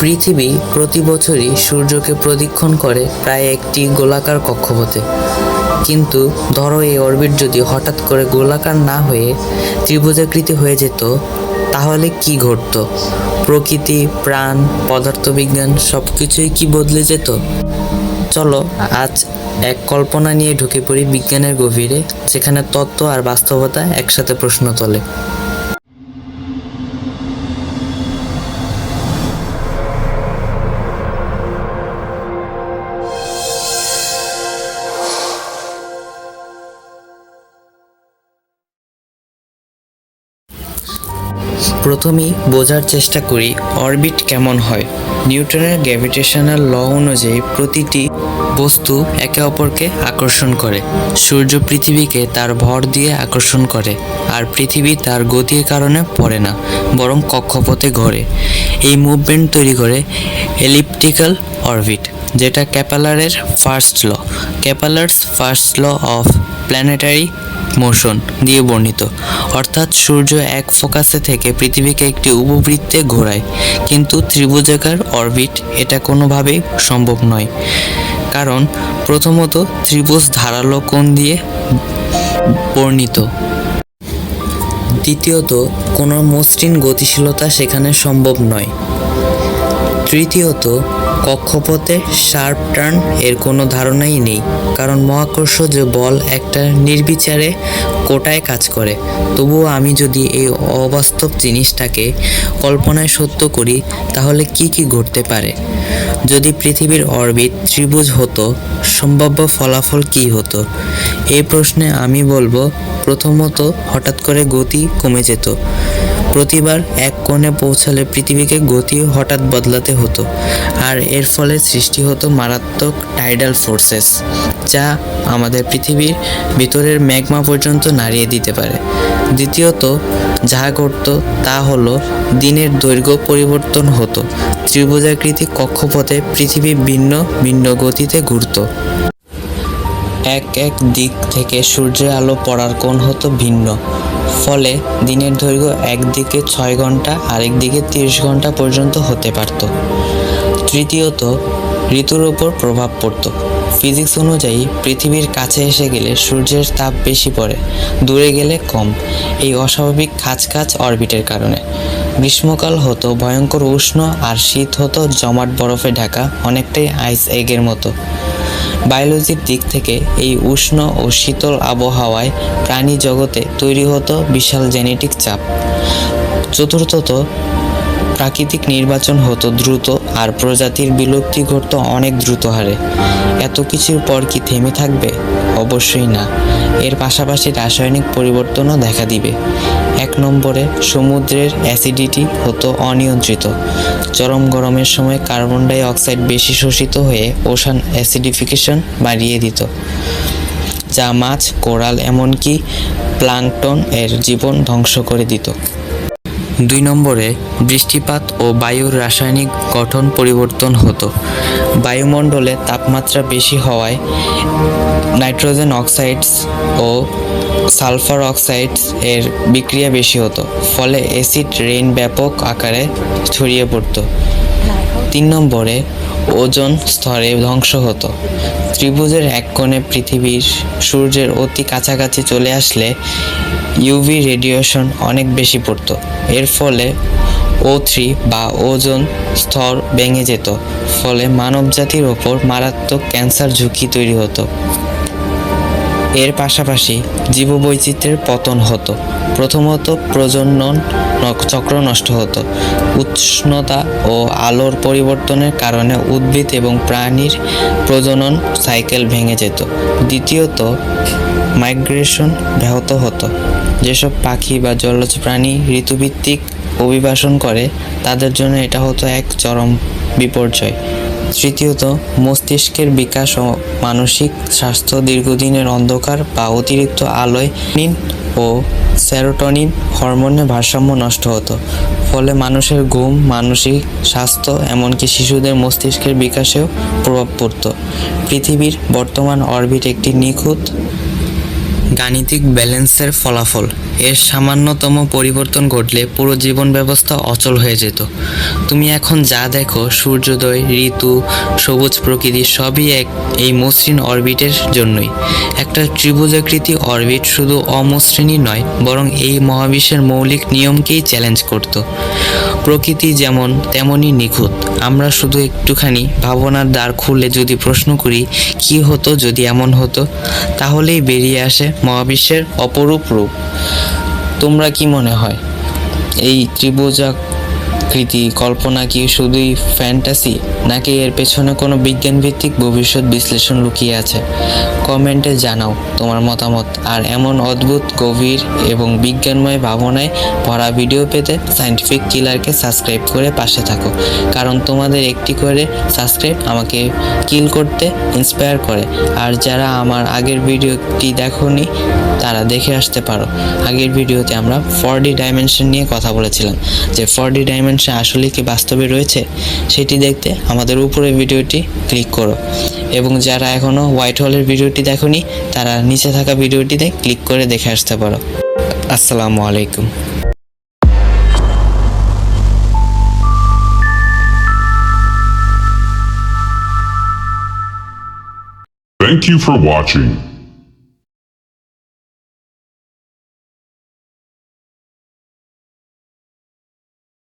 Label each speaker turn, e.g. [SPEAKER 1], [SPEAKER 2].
[SPEAKER 1] পৃথিবী প্রতি বছরই সূর্যকে প্রদক্ষিণ করে প্রায় একটি গোলাকার কক্ষপথে কিন্তু ধরো এই অরবিট যদি হঠাৎ করে গোলাকার না হয়ে ত্রিভুজাকৃতি হয়ে যেত, তাহলে কি ঘটতো? প্রকৃতি, প্রাণ, পদার্থবিজ্ঞান সব কিছুই কি বদলে যেত? চলো, আজ এক কল্পনা নিয়ে ঢুকে পড়ি বিজ্ঞানের গভীরে, যেখানে তত্ত্ব আর বাস্তবতা একসাথে প্রশ্ন তোলে। প্রথমেই বোঝার চেষ্টা করি অরবিট কেমন হয়। নিউটনের গ্র্যাভিটেশনাল ল অনুযায়ী প্রতিটি বস্তু একে অপরকে আকর্ষণ করে। সূর্য পৃথিবীকে তার ভর দিয়ে আকর্ষণ করে, আর পৃথিবী তার গতির কারণে পড়ে না, বরং কক্ষপথে ঘোরে। এই মুভমেন্ট তৈরি করে এলিপ্টিক্যাল অরবিট যেটা ক্যাপালারের first law. Kepler's first law of planetary motion দিয়ে বর্ণিত। অর্থাৎ সূর্য এক ফোকাসে থেকে পৃথিবীকে একটি উপবৃত্তে ঘোরায়। কিন্তু ত্রিভুজাকার অরবিট এটা কোনোভাবেই সম্ভব নয়। কারণ প্রথমত ত্রিভুজ ধারালো কোণ দিয়ে বর্ণিত। দ্বিতীয়ত কোনো মসৃণ গতিশীলতা সেখানে সম্ভব নয়। তৃতীয়ত কক্ষপথে শার্প টার্ন এর কোনো ধারণাই নেই। কারণ মহাকর্ষ যে বল একটা নির্বিচারে কোটায় কাজ করে। তবুও আমি যদি এই অবাস্তব জিনিসটাকে কল্পনায় সত্য করি, তাহলে কি কি ঘটতে পারে? যদি পৃথিবীর অরবিট ত্রিভুজ হতো, সম্ভাব্য ফলাফল কি হতো? এই প্রশ্নে আমি বলব, প্রথমত হঠাৎ করে গতি কমে যেত। প্রতিবার এক কোণে পৌঁছালে পৃথিবীকে গতি হঠাৎ বদলাতে হতো, আর এর ফলে সৃষ্টি হতো মারাত্মক টাইডাল ফোর্সেস যা আমাদের পৃথিবীর ভিতরের ম্যাগমা পর্যন্ত নাড়িয়ে দিতে পারে। দ্বিতীয়ত যা ঘটতো তা হলো দিনের দৈর্ঘ্য পরিবর্তন হতো, ত্রিভুজাকৃতি কক্ষপথে পৃথিবী ভিন্ন ভিন্ন গতিতে ঘুরত। এক এক দিক থেকে সূর্যের আলো পড়ার কোণ হতো ভিন্ন ফলে দিনের দৈর্ঘ্য একদিকে ছয় ঘণ্টা আরেক দিকে তিরিশ ঘণ্টা পর্যন্ত হতে পারত। তৃতীয়ত, ঋতুর ওপর প্রভাব পড়তো। ফিজিক্স অনুযায়ী পৃথিবীর কাছে এসে গেলে সূর্যের তাপ বেশি পড়ে, দূরে গেলে কম। এই অস্বাভাবিক খাঁচখাচ অরবিটের কারণে। গ্রীষ্মকাল হতো ভয়ঙ্কর উষ্ণ আর শীত হতো জমাট বরফে ঢাকা, অনেকটাই আইস এগের মতো। বায়োলজির দিক থেকে এই উষ্ণ ও শীতল আবহাওয়ায় প্রাণী জগতে তৈরি হতো বিশাল জেনেটিক চাপ। চতুর্থত, প্রাকৃতিক নির্বাচন হতো দ্রুত আর প্রজাতির বিলুপ্তি ঘটত অনেক দ্রুত হারে। এত কিছুর পর কি থেমে থাকবে? অবশ্যই না। এর পাশাপাশি রাসায়নিক পরিবর্তনও দেখা দিবে। নম্বরে সমুদ্রের অ্যাসিডিটি হতো অনিয়ন্ত্রিত। চরম গরমের সময় কার্বন ডাই অক্সাইড বেশি শোষিত হয়ে ওশান অ্যাসিডিফিকেশন বাড়িয়ে দিত, যা মাছ, কোরাল এমনকি প্লাঙ্কটন এর জীবন ধ্বংস করে দিত। দুই নম্বরে বৃষ্টিপাত ও বায়ুর রাসায়নিক গঠন পরিবর্তন হতো। বায়ুমণ্ডলে তাপমাত্রা বেশি হওয়ায় নাইট্রোজেন অক্সাইডস ও সালফার অক্সাইডস এর বিক্রিয়া বেশি হতো, ফলে অ্যাসিড রেইন ব্যাপক আকারে ছড়িয়ে পড়তো। তিন নম্বরে ওজন স্তরে ধ্বংস হতো। ত্রিভুজের এক কোণে পৃথিবীর সূর্যের অতি কাছাকাছি চলে আসলে ইউভি রেডিয়েশন অনেক বেশি পড়তো। এর ফলে ও থ্রি বা ওজন স্তর ভেঙে যেত, ফলে মানবজাতির ওপর মারাত্মক ক্যান্সার ঝুঁকি তৈরি হতো। এর পাশাপাশি জীববৈচিত্র্যের পতন হতো। প্রথমত প্রজনন চক্র নষ্ট হতো। উষ্ণতা ও আলোর পরিবর্তনের কারণে উদ্ভিদ এবং প্রাণীর প্রজনন সাইকেল ভেঙে যেত। দ্বিতীয়ত, মাইগ্রেশন ব্যাহত হতো। যেসব পাখি বা জলজ প্রাণী ঋতুভিত্তিক অভিবাসন করে, তাদের জন্য এটা হতো এক চরম বিপর্যয়। তৃতীয়ত, মস্তিষ্কের বিকাশ ও মানসিক স্বাস্থ্য দীর্ঘদিনের অন্ধকার বা অতিরিক্ত আলোয় ও সেরোটনিন হরমোনের ভারসাম্য নষ্ট হতো। ফলে মানুষের ঘুম, মানসিক স্বাস্থ্য এমনকি শিশুদের মস্তিষ্কের বিকাশেও প্রভাব পড়ত। পৃথিবীর বর্তমান অরবিট একটি নিখুঁত গাণিতিক ব্যালেন্সের ফলাফল। এর সামান্যতম পরিবর্তন ঘটলে পুরো জীবন ব্যবস্থা অচল হয়ে যেত। তুমি এখন যা দেখো, সূর্যোদয়, ঋতু, সবুজ প্রকৃতি, সবই এক এই মসৃণ অরবিটের জন্যই। একটা ত্রিভুজাকৃতি অরবিট শুধু অমসৃণই নয়, বরং এই মহাবিশ্বের মৌলিক নিয়মকেই চ্যালেঞ্জ করত। প্রকৃতি যেমন তেমনই নিখুঁত। আমরা শুধু একটুখানি ভাবনার দ্বার খুলে যদি প্রশ্ন করি, কি হতো যদি এমন হতো? তাহলেই বেরিয়ে আসে মহাবিশ্বের অপরূপ রূপ। তোমরা কি মনে হয় এই ত্রিভুজাকৃতি কল্পনা কি শুধুই ফ্যান্টাসি নাকি এর পেছনে কোনো বিজ্ঞানভিত্তিক ভবিষ্যৎ বিশ্লেষণ লুকিয়ে আছে? কমেন্টে জানাও তোমার মতামত। আর এমন অদ্ভুত, গভীর এবং বিজ্ঞানময় ভাবনায় ভরা ভিডিও পেতে সায়েন্টিফিক কিলারকে সাবস্ক্রাইব করে পাশে থাকো। কারণ তোমাদের একটি করে সাবস্ক্রাইব আমাকে কিল করতে ইন্সপায়ার করে। আর যারা আমার আগের ভিডিওটি দেখোনি, তারা দেখে আসতে পারো। আগের ভিডিওতে আমরা ফোর ডি ডাইমেনশন নিয়ে কথা বলেছিলাম। যে ফোর ডি ডাইমেনশন আসলে কি বাস্তবে রয়েছে, সেটি দেখতে আমাদের উপরে ভিডিওটি ক্লিক করো। এবং যারা এখনও হোয়াইট হলের ভিডিওটি দেখোনি, তারা নিচে থাকা ভিডিওটিতে ক্লিক করে দেখে আসতে পারো। আসসালামু আলাইকুম।
[SPEAKER 2] Thank you for watching.